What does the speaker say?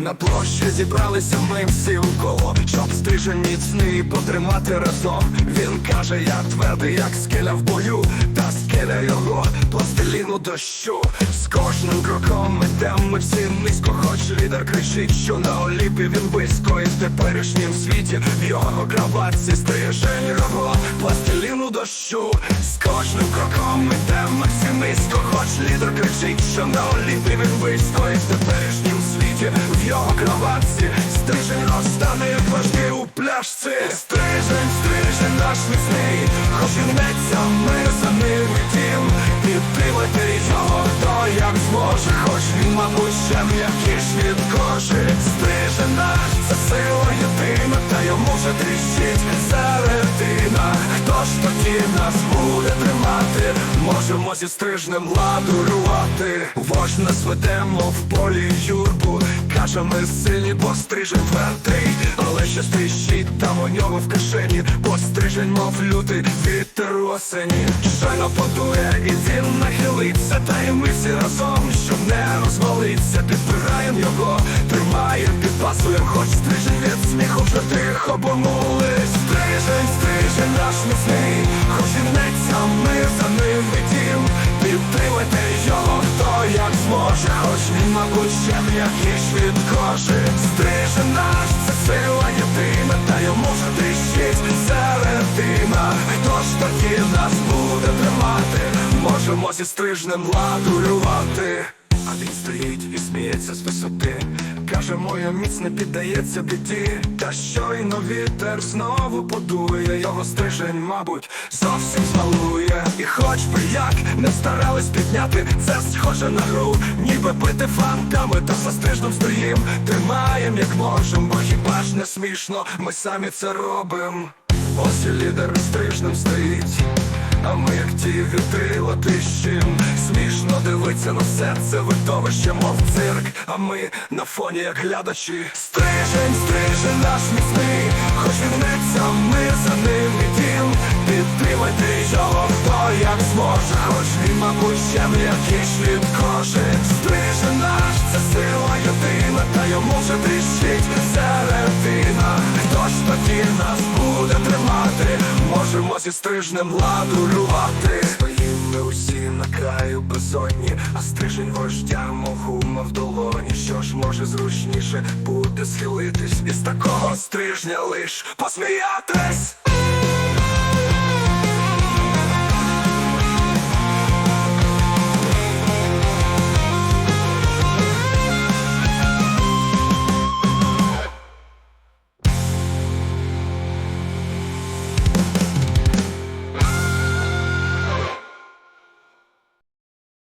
На площі зібралися ми всі у коло, щоб стрижень міцний потримати разом. Він каже, я твердий, як скеля в бою, та скеля його пластиліну дощу. З кожним кроком ідем ми всі низько, хоч лідер кричить, що на оліпі він близько і в теперішнім світі в його кроватці стрижень його пластиліну дощу. З кожним кроком ідем ми всі низько, хоч лідер кричить, що на оліпі він близько і в теперішнім світі його кроватці стрижень розтане, як важкий у пляшці. Стрижень, стрижень наш міцний, хоч і гнеться, ми за ним втім. Підтримати його хто як зможе, хоч він, мабуть, ще м'якіш від кожи. Стрижень наш, це сила єдина, та йому вже тріщить середина. Хто ж тоді нас буде тримати? Можемо зі стрижнем ладурувати. Вож нас ведемо в полі юрбу. Каже, ми сильні, бо стрижень твердий, але ще стріщить там у нього в кишені, бо стрижень, мов лютий вітер осені. Щойно подує, і він нахилиться, та й ми всі разом, щоб не розвалиться, підпираєм його, тримаєм, підпасуєм, хоч стрижень від сміху вже тихо помолись. Стрижень, стрижень наш міцний, хоч і гнеться, ми за мабуть, ще м'якіш від кожи. Стрижень наш, це сила єдина, та йому вже тріщить середина. Хто ж тоді нас буде тримати? Можемо зі стрижнем ладурювати. А він стоїть і сміється з висоти. Каже, моя міць не піддається біді. Та щойно вітер знову подує. Його стрижень, мабуть, зовсім звалує. Хоч би як не старались підняти, це схоже на гру, ніби бити фантами, та за стрижнем стоїм. Тримаєм як можем, бо хіба ж не смішно, ми самі це робим. Ось і лідер стрижнем стоїть. А ми як ті вітри латищим Смішно дивиться на все це видовище, мов цирк А ми на фоні як глядачі Стрижень, стрижень як Хоч він, мабуть, ще м'якіш від кожи Стрижень наш, це сила єдина Та йому вже тріщить середина. Хто ж тоді нас буде тримати? Можемо зі стрижнем ладурувати Стоїм ми усі на краю безодні А стрижень вождя мохума в долоні. Що ж може зручніше буде схилитись Із такого стрижня лиш посміятись